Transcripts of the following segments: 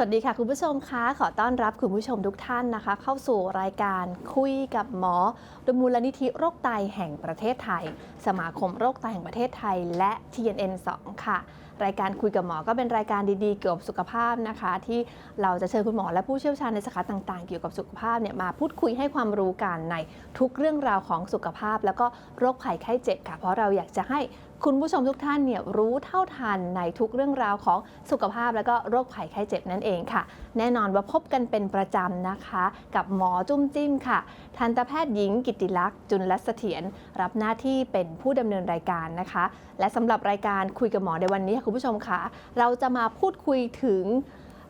สวัสดีค่ะ คุณผู้ชมคะขอต้อนรับคุณผู้ชมทุกท่านนะคะ เข้าสู่รายการคุยกับหมอโดยมูลนิธิโรคไตแห่งประเทศไทย สมาคมโรคไตแห่งประเทศไทย และ TNN 2 ค่ะ รายการคุยกับหมอก็เป็นรายการดีๆ เกี่ยวกับสุขภาพนะคะ ที่เราจะเชิญคุณหมอและผู้เชี่ยวชาญในสาขาต่างๆ เกี่ยวกับสุขภาพเนี่ยมาพูดคุยให้ความรู้กันในทุกเรื่องราวของสุขภาพ แล้วก็โรคภัยไข้เจ็บค่ะเพราะเราอยากจะให้คุณผู้ชมทุกท่านเนี่ยรู้เท่าทันในทุกเรื่องราวของสุขภาพแล้วก็โรคภัยไข้เจ็บนั่นเองค่ะ แน่นอนว่าพบกันเป็นประจำนะคะ กับหมอจุ้มจิ้มค่ะ ทันตแพทย์หญิงกิติลักษณ์จุลเสถียรรับหน้าที่เป็นผู้ดำเนินรายการนะคะ และสำหรับรายการคุยกับหมอในวันนี้คุณผู้ชมค่ะเราจะมาพูดคุยถึง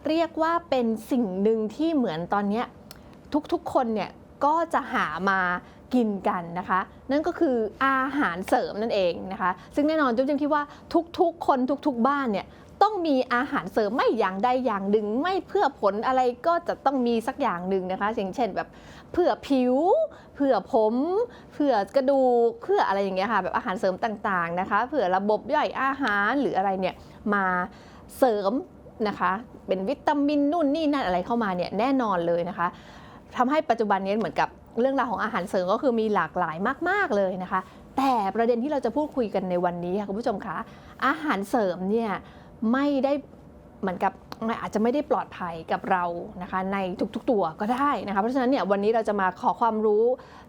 เรียกว่าเป็นสิ่งหนึ่งที่เหมือนตอนนี้ทุกๆคนเนี่ยก็จะหามา กินกันนะคะ นั่นก็คืออาหารเสริมนั่นเองนะคะ ซึ่งแน่นอนจุ๊บจิ้มคิดว่าทุกๆ คนทุกๆ บ้านเนี่ยต้องมีอาหารเสริมไม่อย่างใดอย่างหนึ่ง ไม่เพื่อผลอะไรก็จะต้องมีสักอย่างหนึ่งนะคะอย่างเช่นแบบเพื่อผิว เพื่อผมเพื่อกระดูกเพื่ออะไรอย่างเงี้ยค่ะแบบอาหารเสริมต่างๆนะคะเพื่อระบบย่อยอาหารหรืออะไรเนี่ยมาเสริมนะคะเป็นวิตามินนู่นนี่นั่นอะไรเข้ามาเนี่ยแน่นอนเลยนะคะทำให้ปัจจุบันนี้เหมือนกับ เรื่องราวของอาหารเสริมก็คือมีหลากหลายมาก ๆ เลยนะคะ แต่ประเด็นที่เราจะพูดคุยกันในวันนี้ค่ะคุณผู้ชมคะอาหารเสริมเนี่ยไม่ได้เหมือนกับอาจจะไม่ได้ปลอดภัยกับเรานะคะในทุกๆตัวก็ได้นะคะเพราะฉะนั้นเนี่ยวันนี้เราจะมาขอความรู้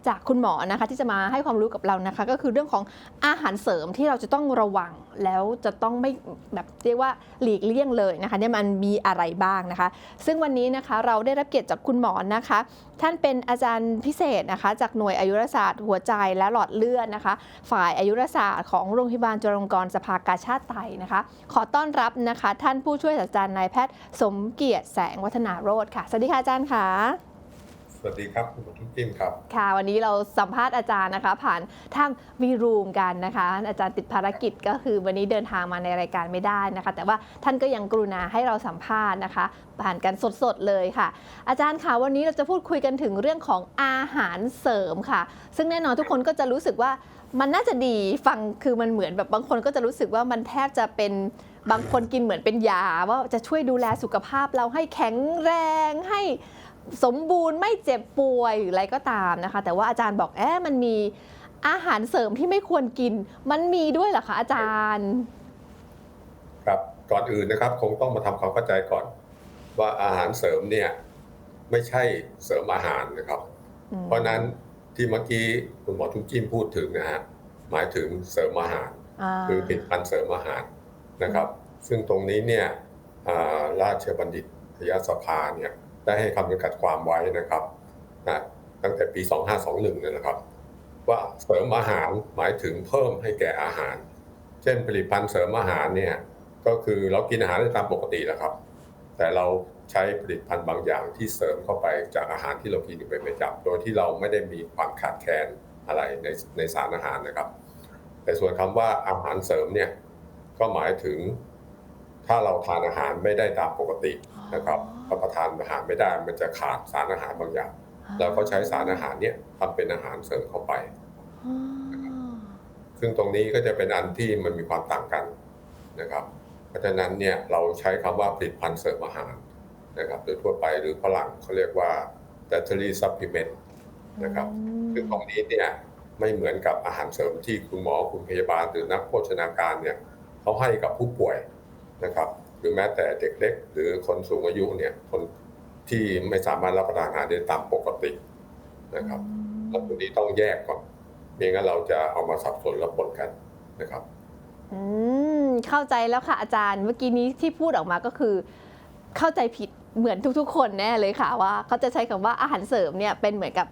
จากคุณหมอนะคะที่จะมาให้ความรู้กับเรานะคะ ก็คือเรื่องของอาหารเสริมที่เราจะต้องระวังแล้วจะต้องไม่แบบเรียกว่าหลีกเลี่ยงเลยนะคะเนี่ยมันมีอะไรบ้างนะคะ ซึ่งวันนี้นะคะเราได้รับเกียรติจากคุณหมอนะคะ ท่านเป็นอาจารย์พิเศษนะคะ จากหน่วยอายุรศาสตร์ หัวใจและหลอดเลือดนะคะ ฝ่ายอายุรศาสตร์ของโรงพยาบาลจุฬาลงกรณ์สภากาชาติไทยนะคะ ขอต้อนรับนะคะ ท่านผู้ช่วยศาสตราจารย์นายแพทย์สมเกียรติแสงวัฒนาโรธค่ะสวัสดีค่ะอาจารย์ค่ะ สวัสดีครับคุณทุกทิมครับค่ะ วันนี้เราสัมภาษณ์อาจารย์นะคะ ผ่านทางวีรูมกันนะคะ อาจารย์ติดภารกิจก็คือวันนี้เดินทางมาในรายการไม่ได้นะคะ แต่ว่าท่านก็ยังกรุณาให้เราสัมภาษณ์นะคะ ผ่านกันสดๆเลยค่ะ อาจารย์ค่ะวันนี้เราจะพูดคุยกันถึงเรื่องของอาหารเสริมค่ะ ซึ่งแน่นอนทุกคนก็จะรู้สึกว่ามันน่าจะดีฟังคือมันเหมือนแบบบางคนก็จะรู้สึกว่ามันแทบจะเป็นบางคนกินเหมือนเป็นยาว่าจะช่วยดูแลสุขภาพเราให้แข็งแรงให้ สมบูรณ์ไม่เจ็บป่วยหรืออะไรก็ตามนะคะ แต่ว่าอาจารย์บอกแอบมันมีอาหารเสริมที่ไม่ควรกิน มันมีด้วยเหรอคะอาจารย์ ครับก่อนอื่นนะครับ คงต้องมาทำความเข้าใจก่อน ว่าอาหารเสริมเนี่ย ไม่ใช่เสริมอาหารนะครับอืมเพราะฉะนั้นที่เมื่อกี้คุณหมอทุกจิ้มพูดถึงนะฮะหมายถึงเสริมอาหาราคือผลิตภัณฑ์เสริมอาหารนะครับ ซึ่งตรงนี้เนี่ยอ่าราชบัณฑิตยสภาเนี่ย ได้ให้คำจำกัดความไว้นะครับนะตั้งแต่ปี 2521เนี่ยนะครับ ว่าเสริมอาหารหมายถึงเพิ่มให้แก่อาหาร เช่นผลิตภัณฑ์เสริมอาหารเนี่ยก็คือเรากินอาหารได้ตามปกติแหละครับ แต่เราใช้ผลิตภัณฑ์บางอย่างที่เสริมเข้าไปจากอาหารที่เรากินอยู่เป็นประจำโดยที่เราไม่ได้มีความขาดแคลนอะไรในในสารอาหารนะครับ แต่ส่วนคำว่าอาหารเสริมเนี่ยก็หมายถึง ถ้าเราทานอาหารไม่ได้ตามปกตินะครับ รับประทานอาหารไม่ได้ มันจะขาดสารอาหารบางอย่างเราก็ใช้สารอาหารเนี่ยทำเป็นอาหารเสริมเข้าไปอ๋อซึ่งตรงนี้ก็จะเป็นอันที่มันมีความต่างกันนะครับ เพราะฉะนั้นเนี่ยเราใช้คำว่าผลิตภัณฑ์เสริมอาหารนะครับโดยทั่วไปหรือฝรั่งเขาเรียกว่า dietary supplement นะครับ ซึ่งตรงนี้เนี่ยไม่เหมือนกับอาหารเสริมที่คุณหมอคุณพยาบาลหรือนักโภชนาการเนี่ยเขาให้กับผู้ป่วยนะครับ หรือแม้แต่เด็กเล็ก หรือคนสูงอายุเนี่ยคนที่ไม่สามารถรับประทานอาหารได้ตามปกตินะครับแล้วตรงนี้ต้องแยกก่อนไม่งั้นเราจะเอามาสับสนและปนกันนะครับอืมเข้าใจแล้วค่ะอาจารย์ เมื่อกี้นี้ที่พูดออกมาก็คือ เข้าใจผิดเหมือนทุกๆ คนแน่เลยค่ะว่า เขาจะใช้คำว่าอาหารเสริมเนี่ยเป็นเหมือนกับ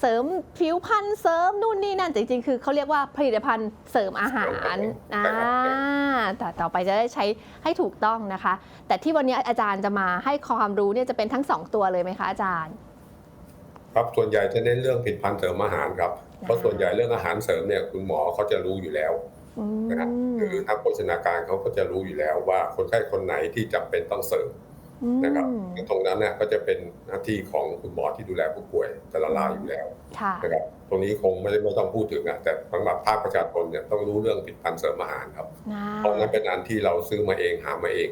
เสริมผิวพรรณเสริมนู่นนี่นั่นแต่จริงๆ คือเขาเรียกว่าผลิตภัณฑ์เสริมอาหารอ่าแต่ต่อไปจะได้ใช้ให้ถูกต้องนะคะ แต่ที่วันนี้อาจารย์จะมาให้ความรู้เนี่ยจะเป็นทั้งสองตัวเลยไหมคะอาจารย์ ครับส่วนใหญ่จะเน้นเรื่องผลิตภัณฑ์เสริมอาหารครับเพราะส่วนใหญ่เรื่องอาหารเสริมเนี่ยคุณหมอเขาจะรู้อยู่แล้วอืนะครับมหรือนักโภชนาการเขาก็จะรู้อยู่แล้วว่าคนไข้คนไหนที่จำเป็นต้องเสริม นะครับซึ่งตรงนั้นเนี่ยก็จะเป็นหน้าที่ของคุณหมอที่ดูแลผู้ป่วยแต่ละรายอยู่แล้วค่ะนะครับตรงนี้คงไม่ได้ไม่ต้องพูดถึงอะแต่สำหรับภาคประชาชนเนี่ยต้องรู้เรื่องผลิตภัณฑ์เสริมอาหารครับนะเพราะนั้นเป็นอันที่เราซื้อมาเองหามาเอง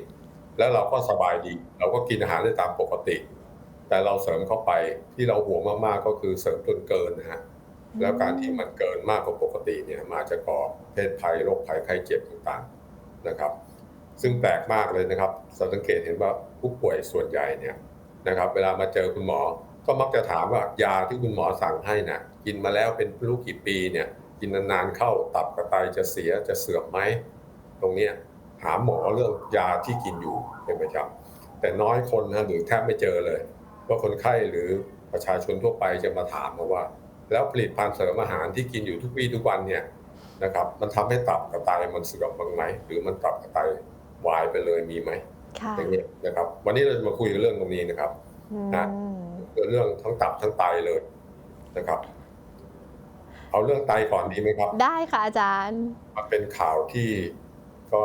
แล้วเราก็สบายดี เราก็กินอาหารได้ตามปกติ แต่เราเสริมเข้าไปที่เราห่วงมากๆก็คือเสริมจนเกินนะฮะแล้วการที่มันเกินมากกว่าปกติเนี่ยมาจะก่อเพศภัยโรคภัยไข้เจ็บต่างๆนะครับ ซึ่งแปลกมากเลยนะครับสังเกตเห็นว่า ผู้ป่วยส่วนใหญ่เนี่ยนะครับ เวลามาเจอคุณหมอ ก็มักจะถามว่ายาที่คุณหมอสั่งให้นะกินมาแล้วเป็นรู้กี่ปีเนี่ย กินนานๆเข้าตับกระไตจะเสียจะเสื่อมไหมตรงเนี้ยหาหมอเรื่องยาที่กินอยู่เป็นประจำแต่น้อยคนนะหรือแทบไม่เจอเลย ว่าคนไข้หรือประชาชนทั่วไปจะมาถามมาว่า แล้วผลิตภัณฑ์เสริมอาหารที่กินอยู่ทุกวี่ทุกวันเนี่ยนะครับ มันทำให้ตับกระไตมันเสื่อมบ้างไหมหรือมันตับกระไตวายไปเลยมีไหม อย่างเงี้ยนะครับ วันนี้เราจะมาคุยเรื่องตรงนี้นะครับอืมนะเรื่องทั้งตับทั้งไตเลยนะครับ เอาเรื่องไตก่อนดีไหมครับ ได้ค่ะอาจารย์มันเป็นข่าวที่ก็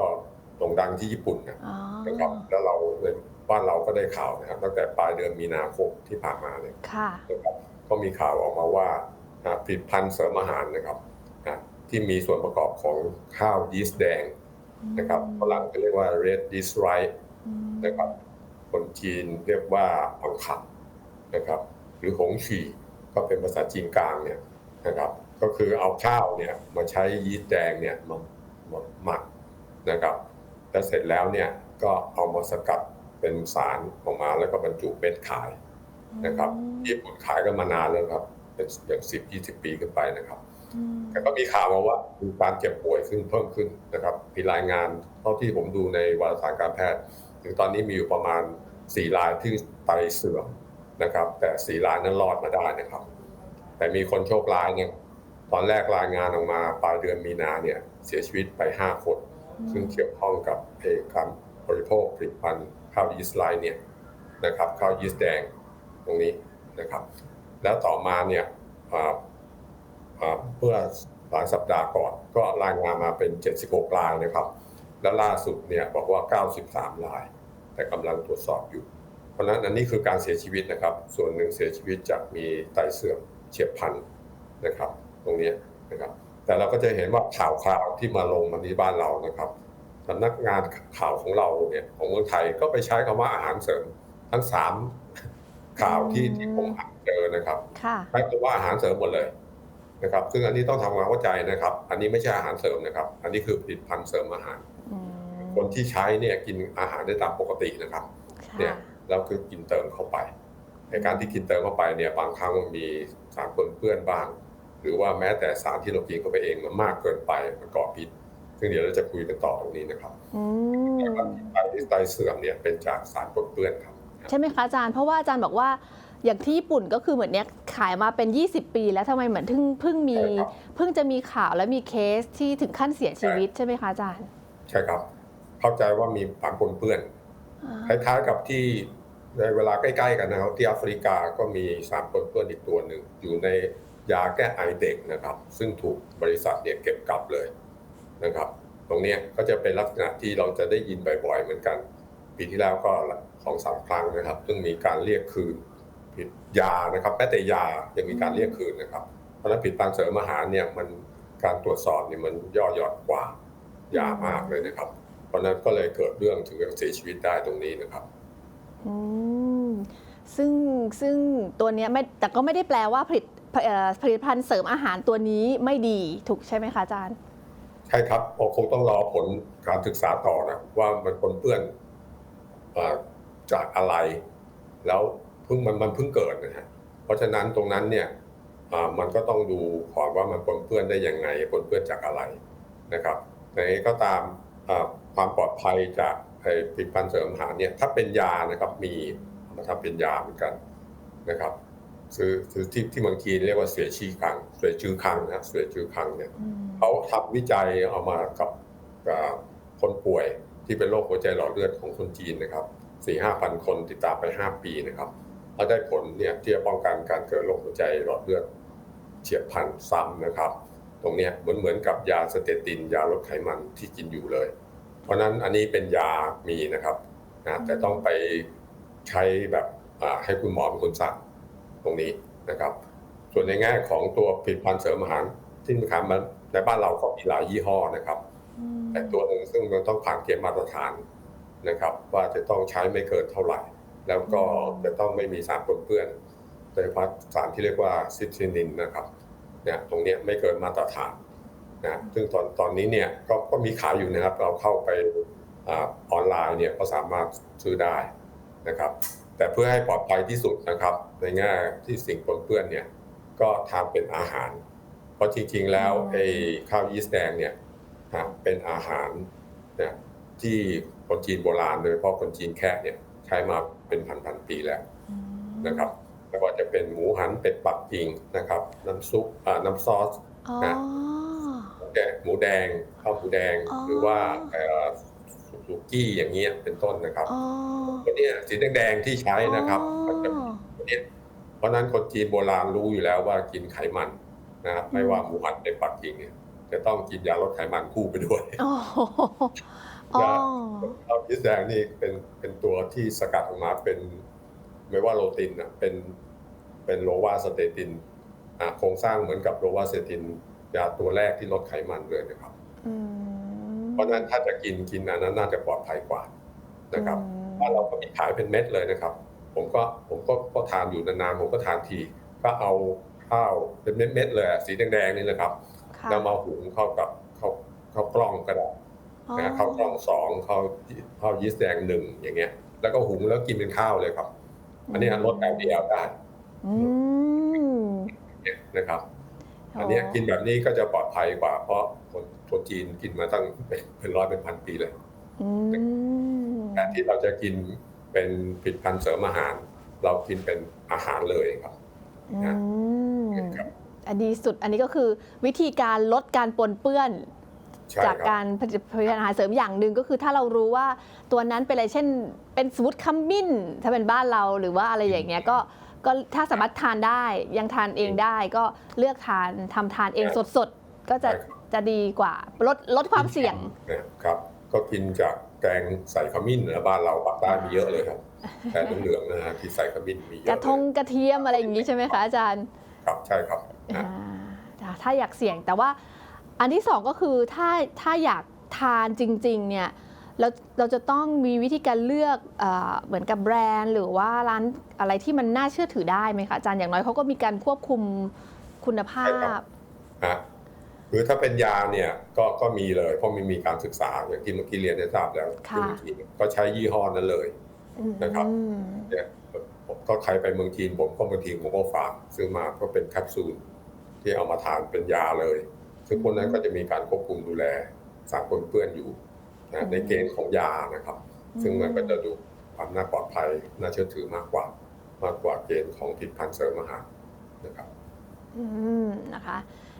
โด่งดังที่ญี่ปุ่นนะอ๋อนะครับ แล้วเราในบ้านเราก็ได้ข่าวนะครับ ตั้งแต่ปลายเดือนมีนาคมที่ผ่านมาเนี่ยค่ะนะครับก็มีข่าวออกมาว่าอ่าผลิตภัณฑ์เสริมอาหารนะครับอ่าที่มีส่วนประกอบของข้าวยีสต์แดงนะครับฝรั่งจะเรียกว่า red yeast rice อืม นะครับคนจีนเรียกว่าปังขับนะครับ หรือหงฉีก็เป็นภาษาจีนกลางเนี่ยนะครับ ก็คือเอาข้าวเนี่ยมาใช้ยีสต์แดงเนี่ยมามาหมักนะครับแล้วเสร็จแล้วเนี่ยก็เอามาสกัดเป็นสารออกมาแล้วก็บรรจุเม็ดขายนะครับญี่ปุ่นขายกันมานานแล้วครับเป็นอย่างสิบยี่สิบปีขึ้นไปนะครับอืมแต่ก็มีข่าวมาว่ามีการเจ็บป่วยขึ้นเพิ่มขึ้นนะครับมีรายงานเท่าที่ผมดูในวารสารการแพทย์ ถึงตอนนี้มีอยู่ประมาณสี่รายที่ไตเสื่อมนะครับ แต่สี่รายนั้นรอดมาได้นะครับ แต่มีคนโชคร้ายเนี่ยตอนแรกรายงานออกมาปลายเดือนมีนาเนี่ยเสียชีวิตไปห้าคน ซึ่งเกี่ยวข้องกับเอ่อการบริโภคผลิตภัณฑ์ข้าวยีสต์ไลท์เนี่ยนะครับข้าวยีสต์แดงตรงนี้นะครับ แล้วต่อมาเนี่ยอ่าอ่าเมื่อหลายสัปดาห์ก่อนก็รายงานมาเป็น 76รายนะครับ แล้วล่าสุดเนี่ยบอกว่า 93ราย แต่กำลังตรวจสอบอยู่ เพราะฉะนั้นอันนี้คือการเสียชีวิตนะครับ ส่วนหนึ่งเสียชีวิตจากมีไตเสื่อมเฉียบพลันนะครับ ตรงเนี้ยนะครับ แต่เราก็จะเห็นว่าข่าวข่าวที่มาลงมาที่บ้านเรานะครับสำนักงานข่าวของเราเนี่ยของเมืองไทยก็ไปใช้คำว่าอาหารเสริมทั้งสามข่าวที่ที่ผมอ่านเจอนะครับค่ะใช้คำว่าอาหารเสริมหมดเลยนะครับ ซึ่งอันนี้ต้องทำความเข้าใจนะครับ อันนี้ไม่ใช่อาหารเสริมนะครับ อันนี้คือผลิตภัณฑ์เสริมอาหารอืม คนที่ใช้เนี่ยกินอาหารได้ตามปกตินะครับเนี่ยค่ะเราคือกินเติมเข้าไป ในการที่กินเติมเข้าไปเนี่ยบางครั้งมันมีสารปนเปื้อนบ้าง หรือว่าแม้แต่สารที่เรากินเข้าไปเองมันมากเกินไปมันก่อพิษซึ่งเดี๋ยวเราจะคุยกันต่อตรงนี้นะครับอืมไตที่ไตเสื่อมเนี่ยเป็นจากสารปนเปื้อนครับ ใช่ไหมคะอาจารย์เพราะว่าอาจารย์บอกว่าอย่างที่ญี่ปุ่นก็คือเหมือนเนี้ยขายมาเป็น 20 ปี แล้วทำไมเหมือนเพิ่งเพิ่งมีใช่ครับเพิ่งจะมีข่าวและมีเคสที่ถึงขั้นเสียชีวิตใช่ไหมคะอาจารย์ ใช่ครับ เข้าใจว่ามีสารปนเปื้อนคอ่าล้ายๆกับที่ในเวลาใกล้ๆกันนะครับที่แอฟริกาก็มีสารปนเปื้อนอีกตัวหนึ่ง อยู่ในยาแก้ไอเด็กนะครับ ซึ่งถูกบริษัทเนี่ยเก็บกลับเลยนะครับ ตรงเนี้ยก็จะเป็นลักษณะที่เราจะได้ยินบ่อยๆเหมือนกัน ปีที่แล้วก็สองสามครั้งนะครับ ซึ่งมีการเรียกคืน ผิดยานะครับแม้แต่ยายังมีการเรียกคืนนะครับ เพราะฉะนั้นผิดตามเสริมอาหารเนี่ยมันการตรวจสอบเนี่ยมันย่อหย่อนกว่ายามากเลยนะครับ เพราะฉะนั้นก็เลยเกิดเรื่องถึงกับเสียชีวิตได้ตรงนี้นะครับอืมซึ่งซึ่งตัวเนี้ยไม่แต่ก็ไม่ได้แปลว่าผลิตเอ่อผลิตภัณฑ์เสริมอาหารตัวนี้ไม่ดีถูกใช่ไหมคะอาจารย์ ใช่ครับเราคงต้องรอผลการศึกษาต่อนะว่ามันปนเปื้อนเอ่อจากอะไร แล้วเพิ่งมันมันเพิ่งเกิดนะฮะเพราะฉะนั้นตรงนั้นเนี่ยอ่ามันก็ต้องดูก่อนว่ามันปนเปื้อนได้ยังไงปนเปื้อนจากอะไรนะครับในก็ตามอ่า ความปลอดภัยจากไอ้ผลิตภัณฑ์เสริมอาหารเนี่ยถ้าเป็นยานะครับมีเอามาทำเป็นยาเหมือนกันนะครับคือคือที่ที่เมืองจีนเรียกว่าเสียชีคังเสียจือคังนะเสียจือคังเนี่ยเขาทำวิจัยเอามากับกับคนป่วยที่เป็นโรคหัวใจหลอดเลือดของคนจีนนะครับสี่ห้าพันคนติดตามไปห้าปีนะครับแล้วได้ผลเนี่ยที่จะป้องกันการเกิดโรคหัวใจหลอดเลือดเฉียบพลันซ้ำนะครับ ตรงเนี้ยเหมือนเหมือนกับยาสเตติน ยาลดไขมันที่กินอยู่เลย เพราะฉะนั้นอันนี้เป็นยามีนะครับนะแต่ต้องไปใช้แบบอ่าให้คุณหมอเป็นคนสั่งตรงนี้นะครับ ส่วนในแง่ของตัวผลิตภัณฑ์เสริมอาหารที่มีขายมาในบ้านเราก็มีหลายยี่ห้อนะครับ แต่ตัวหนึ่งซึ่งมันต้องผ่านเกณฑ์มาตรฐานนะครับ ว่าจะต้องใช้ไม่เกินเท่าไหร่ แล้วก็อืมจะต้องไม่มีสารปนเปื้อนโดยเฉพาะสารที่เรียกว่าซิตรินินนะครับเนี่ยตรงเนี้ยไม่เกินมาตรฐาน นะซึ่งตอนตอนนี้เนี่ยก็ก็มีขายอยู่นะครับ เราเข้าไปอาออนไลน์เนี่ยก็สามารถซื้อได้นะครับ แต่เพื่อให้ปลอดภัยที่สุดนะครับ ในแง่ที่สิ่งปนเปื้อนเนี่ยก็ทำเป็นอาหาร เพราะจริงๆแล้วไอ้ข้าวยีสต์แดงเนี่ยฮะเป็นอาหารเนี่ยที่คนจีนโบราณโดยเฉพาะคนจีนแค่เนี่ยใช้มาเป็นพันๆปีแล้วอืมนะครับไม่ว่าจะเป็นหมูหันเป็ดปักกิ่งนะครับ น้ำซุปอ่าน้ำซอสอ๋อนะ แดงหมูแดงข้าวหมูแดงอ๋อหรือว่าเอ่อสุกี้อย่างเงี้ยเป็นต้นนะครับอ๋อตัวเนี้ยสีแดงๆที่ใช้นะครับก็จะอ๋อตัวเนี้ยเพราะฉะนั้นคนจีนโบราณรู้อยู่แล้วว่ากินไขมันนะครับไม่ว่าหมูหันเป็ดปักกิ่งเนี่ยจะต้องกินยาลดไขมันคู่ไปด้วยอ๋ออ๋อข้าวยีสต์แดงนี่เป็นเป็นตัวที่สกัดออกมาเป็น ไม่ว่าโรตินนะเป็นเป็นโลวาสเตตินอะโครงสร้างเหมือนกับโลวาสเตติน ยาตัวแรกที่ลดไขมันเลยนะครับอืมเพราะฉะนั้นถ้าจะกินกินอันนั้นน่าจะปลอดภัยกว่านะครับอืมบ้านเราก็มีขายเป็นเม็ดเลยนะครับ ผมก็ผมก็ก็ทานอยู่นานๆผมก็ทานที ก็เอาข้าวเป็นเม็ดๆเลยอะสีแดงๆนี่นะครับค่ะแล้วมาหุงเข้ากับข้าวข้าวกล้องก็ได้อ๋อนะข้าวกล้องสองข้าวข้าวยีสต์แดงหนึ่งอย่างเงี้ย แล้วก็หุงแล้วกินเป็นข้าวเลยครับ อันนี้ลด LDL ได้อืมเนี่ยนะครับ อันเนี้ยกินแบบนี้ก็จะปลอดภัยกว่า เพราะคนคนจีนกินมาตั้งเป็นเป็นร้อยเป็นพันปีเลยอืมแต่ที่เราจะกินเป็นผลิตภัณฑ์เสริมอาหาร เรากินเป็นอาหารเลยครับอืมครับอันดีสุดอันนี้ก็คือวิธีการลดการปนเปื้อนใช่จากครับการผลิตภัณฑ์อาหารเสริมอย่างหนึ่งก็คือถ้าเรารู้ว่าตัวนั้นเป็นอะไรเช่น เป็นสมมติขมิ้นถ้าเป็นบ้านเราหรือว่าอะไรอย่างเงี้ยก็ ก็ถ้าสามารถทานได้ยังทานเองได้ก็เลือกทานทำทานเองสดๆ ก็จะใช่ครับจะดีกว่าลดลดความเสี่ยง นะครับ ก็กินจากแกงใส่ขมิ้นนะบ้านเราปากใต้มีเยอะเลยครับแกงเหลืองๆนะฮะที่ใส่ขมิ้นมีเยอะกระทงเลยกระเทียมอะไรอย่างนี้ใช่ไหมคะอาจารย์ครับใช่ครับนะ อ่าจ้ะถ้าอยากเสี่ยงแต่ว่าอันที่สองก็คือถ้าถ้าอยากทานจริง ๆ เนี่ย เราเราจะต้องมีวิธีการเลือกเออเหมือนกับแบรนด์ หรือว่าร้านอะไรที่มันน่าเชื่อถือได้ไหมคะอาจารย์อย่างน้อยเขาก็มีการควบคุมคุณภาใช่ครัพบฮะคือถ้าเป็นยาเนี่ยก็ก็มีเลย เพราะมันมีการศึกษาอย่างที่เมื่อกี้เรียนได้ทราบแล้วค่ะที่เมืองจีนก็ใช้ยี่ห้อนั้นเลยนะครับอืมเนี่ยผมก็ใครไปเมืองจีนผมก็บางทีผมก็ฝากซื้อมาก็เป็นแคปซูลที่เอามาทานเป็นยาเลย ซึ่งพวกนั้นก็จะมีการควบคุมดูแลสารปนเปื้อนอยู่นะ ในเกณฑ์ของยานะครับ ซึ่งมันก็จะดูความน่าปลอดภัยน่าเชื่อถือมากกว่ามากกว่าเกณฑ์ของผลิตภัณฑ์เสริมอาหารนะครับอืมนะคะ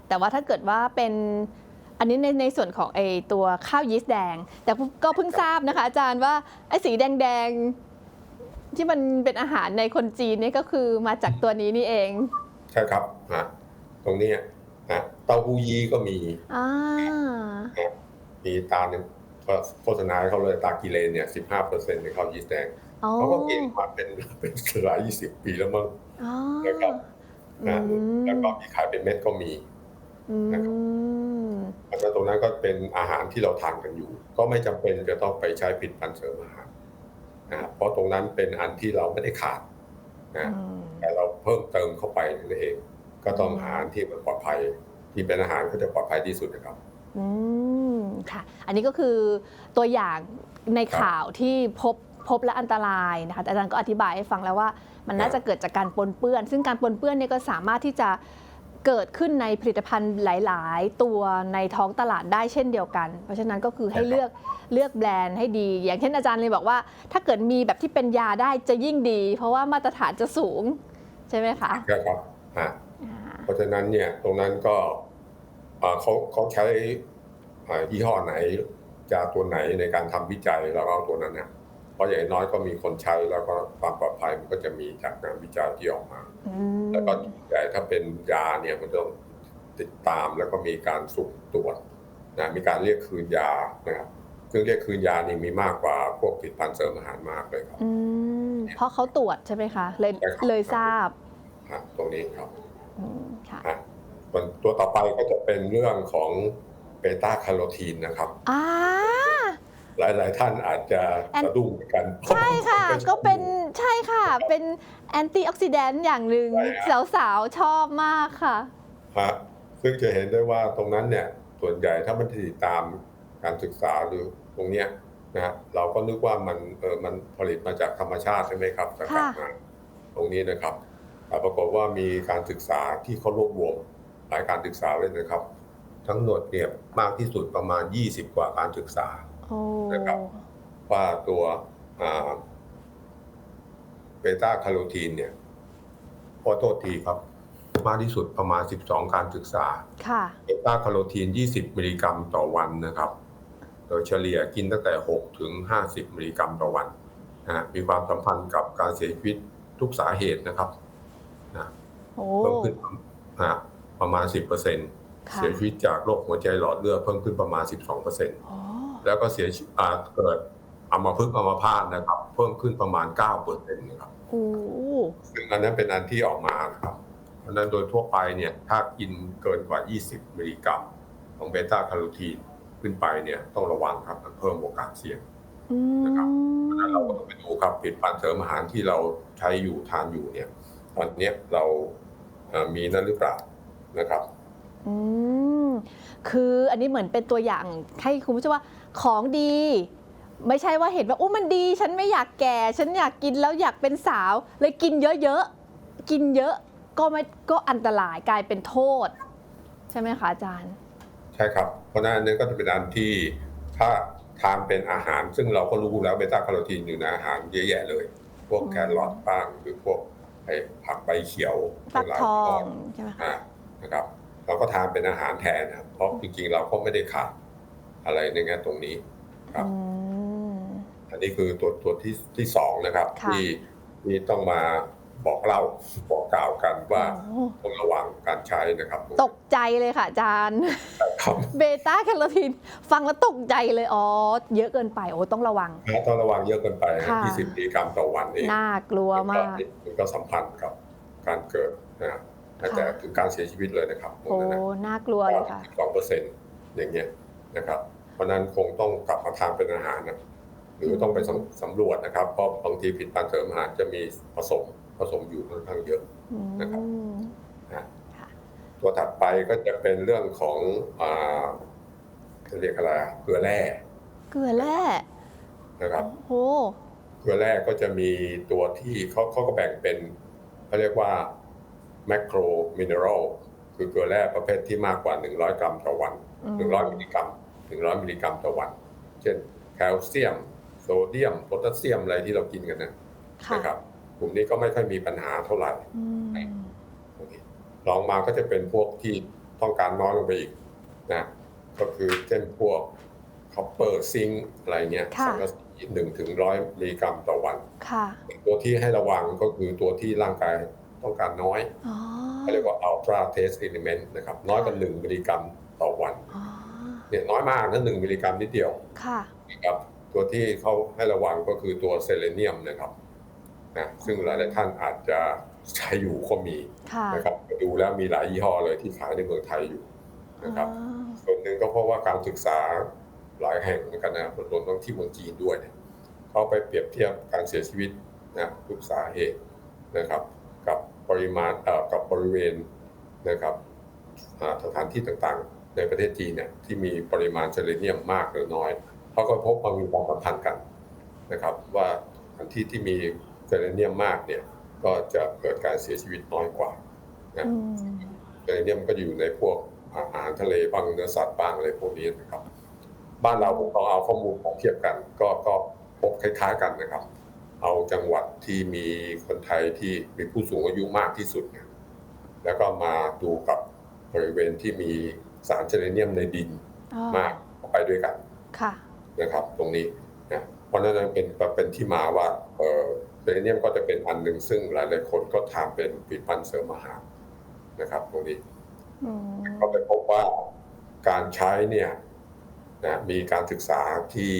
แต่ว่าถ้าเกิดว่าเป็นอันนี้ในในส่วนของไอตัวข้าวยีสต์แดง แต่ก็เพิ่งทราบนะคะ อาจารย์ว่าไอสีแดงๆ ที่มันเป็นอาหารในคนจีนเนี่ยก็คือมาจากตัวนี้นี่เอง ใช่ครับฮะตรงเนี้ยนะเต้าหู้ยี้ก็มีอ่ามีตาเนี่ย ก็โฆษณาให้เขาเลยตากิเลนเนี่ยสิบห้าเปอร์เซ็นต์ในข้าวยีสต์แดงอ๋อเขาก็กินมาเป็นเป็นหลายยี่สิบปีแล้วมั้งอ๋อนะครับนะอืมแล้วก็มีขายเป็นเม็ดก็มีอืนะครับมแล้วตรงนั้นก็เป็นอาหารที่เราทานกันอยู่ ก็ไม่จำเป็นจะต้องไปใช้ผลิตภัณฑ์เสริมอาหารนะเพราะตรงนั้นเป็นอันที่เราไม่ได้ขาดนะอืมแต่เราเพิ่มเติมเข้าไปนั่นเอง ก็ต้องหาอันที่มันปลอดภัย ที่เป็นอาหารก็จะปลอดภัยที่สุดนะครับ อืมค่ะ อันนี้ก็คือตัวอย่างในข่าวที่พบพบและอันตรายนะคะอาจารย์ก็อธิบายให้ฟังแล้วว่ามันน่าจะเกิดจากการปนเปื้อน ซึ่งการปนเปื้อนเนี่ยก็สามารถที่จะเกิดขึ้นในผลิตภัณฑ์หลาย ๆ ตัวในท้องตลาดได้เช่นเดียวกัน เพราะฉะนั้นก็คือให้เลือกเลือกแบรนด์ให้ดี อย่างเช่นอาจารย์เลยบอกว่า ถ้าเกิดมีแบบที่เป็นยาได้จะยิ่งดี เพราะว่ามาตรฐานจะสูง ใช่ไหมคะใช่ครับเพราะฉะนั้นเนี่ยตรงนั้นก็เขาเขาใช้ ยี่ห้อไหนยาตัวไหนในการทำวิจัยเราก็เอาตัวนั้นนะเพราะอย่างน้อยก็มีคนใช้แล้วก็ความปลอดภัยมันก็จะมีจากงานวิจัยที่ออกมาอืมแล้วก็ใหญ่ถ้าเป็นยาเนี่ยมันต้องติดตามแล้วก็มีการสุ่มตรวจนะมีการเรียกคืนยานะครับซึ่งเรียกคืนยานี่มีมากกว่าพวกผลิตภัณฑ์เสริมอาหารมากเลยครับอืมเพราะเขาตรวจใช่ไหมคะ เลยใช่ครับเลยทราบฮะตรงนี้ครับอืมค่ะฮะส่วนตัวต่อไปก็จะเป็นเรื่องของเบ ต้าแคโรทีนนะครับอ่าหลาย ๆ ท่านอาจจะแอนสะดุ้งเหมือนกัน ใช่ค่ะพราก็เป็นชอบใช่ค่ะ เป็นแอนตี้ออกซิแดนต์อย่างหนึ่งใช่ฮะสาว ๆ ชอบมากค่ะฮะซึ่งจะเห็นได้ว่าตรงนั้นเนี่ย ส่วนใหญ่ถ้ามันติดตามการศึกษาหรือตรงเนี้ยนะฮะเราก็นึกว่ามันเออมันผลิตมาจากธรรมชาติใช่ไหมครับสกัดมาตรงนี้นะครับแต่ปรากฏว่ามีการศึกษาที่เขารวบรวมหลายการศึกษาเลยนะครับ ทั้งหมดเนี่ยมากที่สุดประมาณ 20 กว่าการศึกษาโอ้นะครับว่าตัวเบต้าคาโรทีนเนี่ยขอโทษทีครับ มากที่สุดประมาณ 12 การศึกษาค่ะเบต้าคาโรทีน 20 มิลลิกรัมต่อวันนะครับ โดยเฉลี่ยกินตั้งแต่ 6 ถึง 50 มิลลิกรัมต่อวันนะฮะมีความสัมพันธ์กับการเสียชีวิตทุกสาเหตุนะครับนะโอ้เพิ่มขึ้นนะฮะประมาณ 10%ค่ะเสียชีวิตจากโรคหัวใจหลอดเลือดเพิ่มขึ้นประมาณ 12%โอ้แล้วก็เสียชีวิตอ่าเกิดอัมพฤกษ์อัมพาตนะครับ เพิ่มขึ้นประมาณ9%นะครับโอ้ซึ่งอันนั้นเป็นอันที่ออกมานะครับเพราะฉะนั้นโดยทั่วไปเนี่ยถ้ากินเกินกว่า 20มิลลิกรัมของเบต้าคาโรทีนขึ้นไปเนี่ยต้องระวังครับมันเพิ่มโอกาสเสี่ยงอืนะครับเพราะฉะนั้นเรามก็ต้องไปดูครับผลิตภัณฑ์เสริมอาหารที่เราใช้อยู่ทานอยู่เนี่ยตอนเนี้ยเราเอ่อมีนั่นหรือเปล่านะครับ อืมคืออันนี้เหมือนเป็นตัวอย่างให้คุณผู้ชมว่าของดี ไม่ใช่ว่าเห็นว่าโอ้มันดี ฉันไม่อยากแก่ ฉันอยากกินแล้วอยากเป็นสาว เลยกินเยอะๆกินเยอะก็ไม่ก็อันตรายกลายเป็นโทษ ใช่ไหมคะอาจารย์ ใช่ครับ เพราะฉะนั้นอันนี้ก็จะเป็นอันที่ถ้าทานเป็นอาหาร ซึ่งเราก็รู้แล้วเบต้าคาโรทีนอยู่ในอาหารเยอะแยะเลย พวกอืมแครอทบ้างหรือพวกไอ้ผักใบเขียวฟักหลายทอยี่ห้งใช่ไหมคะอ่านะครับ เราก็ทานเป็นอาหารแทนนะครับเพราะจริงๆเราก็ไม่ได้ขาดอะไรในแง่ตรงนี้ครับอืมอันนี้คือตัวตัวที่ที่สองนะครับค่ะที่ที่ต้องมาบอกเล่าบอกกล่าวกันว่าโอ้ต้องระวังการใช้นะครับ ตกใจเลยค่ะอาจารย์ครับเบต้าแคโรทีนฟังแล้วตกใจเลยอ๋อเยอะเกินไปโอ้ต้องระวังต้องระวังเยอะเกินไปนะค่ะ20มิลลิกรัมต่อวันเองน่ากลัวมากมันก็สัมพันธ์กับการเกิดนะ แต่ถึงการเสียชีวิตเลยนะครับตรงโอ้นั้นนะน่ากลัวเลยค่ะสองเปอร์เซ็นต์อย่างเงี้ยนะครับ เพราะฉะนั้นคงต้องกลับมาทานเป็นอาหารนะหรือต้องไปสำสำรวจนะครับ เพราะบางทีผิดพันธุ์เสริมอาหารจะมีผสมผสมอยู่ค่อนข้างเยอะอืนะครับมนะค่ะตัวถัดไปก็จะเป็นเรื่องของอ่าจะเรียกอะไรอะเกลือแร่ เกลือแร่นะครับโอ้เกลือแร่ก็จะมีตัวที่เขาเขาก็แบ่งเป็นเขาเรียกว่า แมคโครมินเนอรัลคือเกลือแร่ประเภทที่มากกว่า 100 กรัมต่อวัน 100 มิลลิกรัม 100 มิลลิกรัมต่อวัน เช่นแคลเซียม โซเดียมโพแทสเซียมอะไรที่เรากินกันนะค่ะนะครับกลุ่มนี้ก็ไม่ค่อยมีปัญหาเท่าไหร่อืมลองมาก็จะเป็นพวกที่ต้องการน้อยลงไปอีกนะก็คือเช่นพวกคอปเปอร์ซิงอะไรเงี้ยสังกะสีหนึ่งถึงร้อยมิลลิกรัมต่อวันค่ะตัวที่ให้ระวังก็คือตัวที่ร่างกาย ต้องการน้อยอ๋อเขาเรียกว่า ultra trace element นะครับน้อยกว่า1มิลลิกรัมต่อวันอ๋อเนี่ยน้อยมากนะ1มิลลิกรัมนิดเดียวค่ะนะครับตัวที่เขาให้ระวังก็คือตัวเซเลเนียมนะครับนะซึ่งหลายๆท่านอาจจะใช้อยู่ก็มีค่ะนะครับดูแล้วมีหลายยี่ห้อเลยที่ขายในเมืองไทยอยู่นะครับอ๋อส่วนหนึ่งก็เพราะว่าการศึกษาหลายแห่งเหมือนกันนะรวมทั้งที่เมืองจีนด้วยเนี่ยเขาไปเปรียบเทียบการเสียชีวิตนะทุกสาเหตุนะครับกับ ปริมาณเอ่อกับบริเวณนะครับอ่าสถานที่ต่างๆ ในประเทศจีนเนี่ยที่มีปริมาณเซเลเนียมมากหรือน้อยเขาก็พบว่ามีความสัมพันธ์กันนะครับ ว่าสถานที่ที่มีเซเลเนียมมากเนี่ยก็จะเกิดการเสียชีวิตน้อยกว่าอืมเซเลเนียมก็อยู่ในพวกอาหารทะเลบ้างเนื้อสัตว์บ้างอะไรพวกนี้นะครับ บ้านเราผมต้องเอาข้อมูลของเทียบกัน ก็ก็พบคล้ายๆกันนะครับ เอาจังหวัดที่มีคนไทยที่มีผู้สูงอายุมากที่สุดเนี่ยแล้วก็มาดูกับบริเวณที่มีสารเซเลเนียมในดินอ๋อมากเอาไปด้วยกันค่ะนะครับ ตรงนี้นะเพราะฉะนั้นเป็นเป็นที่มาว่าเออเซเลเนียมก็จะเป็นอันหนึ่งซึ่งหลายๆคนก็ทำเป็นผลิตภัณฑ์เสริมอาหารนะครับ ตรงนี้อืมก็ไปพบว่าการใช้เนี่ยนะมีการศึกษาที่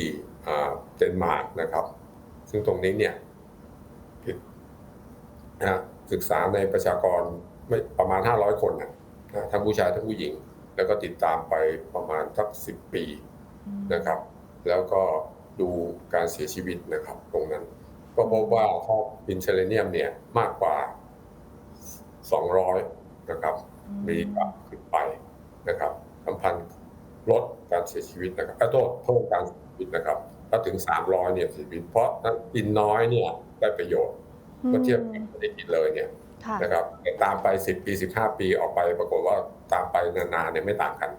อ่าเดนมาร์กนะครับ ซึ่งตรงนี้เนี่ยผิดนะศึกษาในประชากรไม่ประมาณ 500 คนนะนะทั้งผู้ชายทั้งผู้หญิง แล้วก็ติดตามไปประมาณสัก10ปีนะครับ แล้วก็ดูการเสียชีวิตนะครับตรงนั้น ก็พบว่าถ้ากินเซเลเนียมเนี่ยมากกว่า 200 นะครับมิลลิกรัมขึ้นไปนะครับสัมพันธ์ลดการเสียชีวิตนะครับขอโทษเพิ่มการเสียชีวิตนะครับ ถ้าถึง 300เนี่ยเสียชีวิตเพราะถ้ากินน้อยเนี่ยได้ประโยชน์เมื่อเทียบกับไม่ได้กินเลยเนี่ยค่ะนะครับแต่ตามไป10ปี15 ปีออกไปปรากฏว่าตามไปนานๆเนี่ยไม่ต่างกัน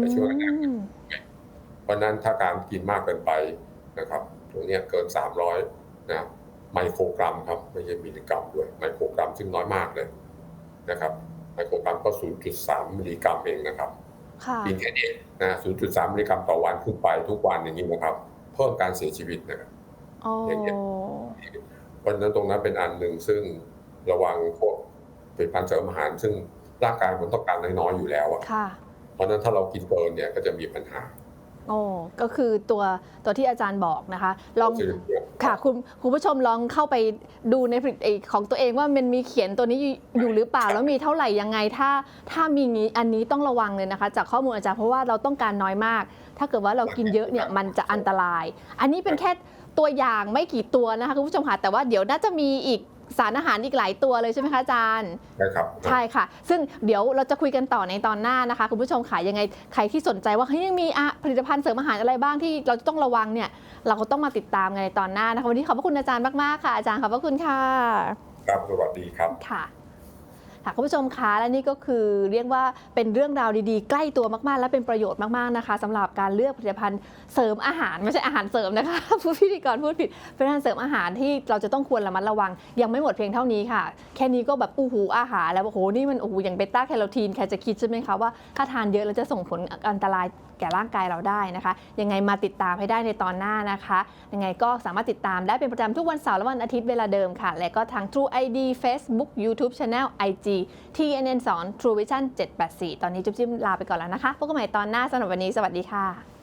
ในช่วงแรกอืมเพราะฉะนั้นถ้าการกินมากเกินไปนะครับตรงเนี้ยเกิน 300นะไมโครกรัมครับไม่ใช่มิลลิกรัมด้วยไมโครกรัมซึ่งน้อยมากเลยนะครับไมโครกรัมก็ 0.3 มิลลิกรัมเองนะครับค่ะกินแค่นี้นะ 0.3 มิลลิกรัมต่อวันขึ้นไปทุกวันอย่างนี้นะครับ เพิ่มการเสียชีวิตนะครับโอ้อย่างเงี้ยเพราะฉะนั้นตรงนั้นเป็นอันหนึ่งซึ่งระวังพวกผลิตภัณฑ์เสริมอาหาร ซึ่งร่างกายมันต้องการน้อยๆอยู่แล้วอะค่ะเพราะฉะนั้นถ้าเรากินเกินเนี่ยก็จะมีปัญหาโอ้ก็คือตัวตัวที่อาจารย์บอกนะคะ ลอง ค่ะคุณคุณผู้ชมลองเข้าไปดูในผลิตของตัวเองว่ามันมีเขียนตัวนี้อยู่อยู่หรือเปล่า แล้วมีเท่าไหร่ยังไงถ้าถ้ามีงี้อันนี้ต้องระวังเลยนะคะ จากข้อมูลอาจารย์เพราะว่าเราต้องการน้อยมาก ถ้าเกิดว่าเรากินเยอะเนี่ยมันจะอันตราย อันนี้เป็นแค่ตัวอย่างไม่กี่ตัวนะคะคุณผู้ชมค่ะแต่ว่าเดี๋ยวน่าจะมีอีก สารอาหารอีกหลายตัวเลยใช่ไหมคะอาจารย์นะครับใช่ค่ะ ซึ่งเดี๋ยวเราจะคุยกันต่อในตอนหน้านะคะ คุณผู้ชมค่ะยังไงใครที่สนใจว่าเฮ้ยยังมีอะผลิตภัณฑ์เสริมอาหารอะไรบ้างที่เราจะต้องระวังเนี่ย เราก็ต้องมาติดตามกันในตอนหน้านะคะวันนี้ขอบพระคุณอาจารย์มากๆค่ะอาจารย์ขอบพระคุณค่ะ ครับสวัสดีครับ ค่ะ ค่ะคุณผู้ชมคะและนี่ก็คือเรียกว่าเป็นเรื่องราวดีๆ ใกล้ตัวมากๆ และเป็นประโยชน์มากๆนะคะสำหรับการเลือกผลิตภัณฑ์เสริมอาหารไม่ใช่อาหารเสริมนะคะผู้พิธีกรพูดผิดเป็นอาหารเสริมอาหารที่เราจะต้องควรระมัดระวัง ยังไม่หมดเพียงเท่านี้ค่ะ แค่นี้ก็แบบอู้หูอาหารแล้วโอ้โหนี่มันโอ้โหอย่างเบต้าแคโรทีนใครจะคิดใช่ไหมคะว่าถ้าทานเยอะแล้วจะส่งผลอันตรายแก่ร่างกายเราได้นะคะ ยังไงมาติดตามให้ได้ในตอนหน้านะคะ ยังไงก็สามารถติดตามได้เป็นประจำทุกวันเสาร์และวันอาทิตย์เวลาเดิมค่ะ และก็ทาง True ID Facebook YouTube Channel IG TNN 2 True Vision 784 ตอนนี้จุ๊บจิ้มลาไปก่อนแล้วนะคะพบกันใหม่ตอนหน้าสำหรับวันนี้สวัสดีค่ะ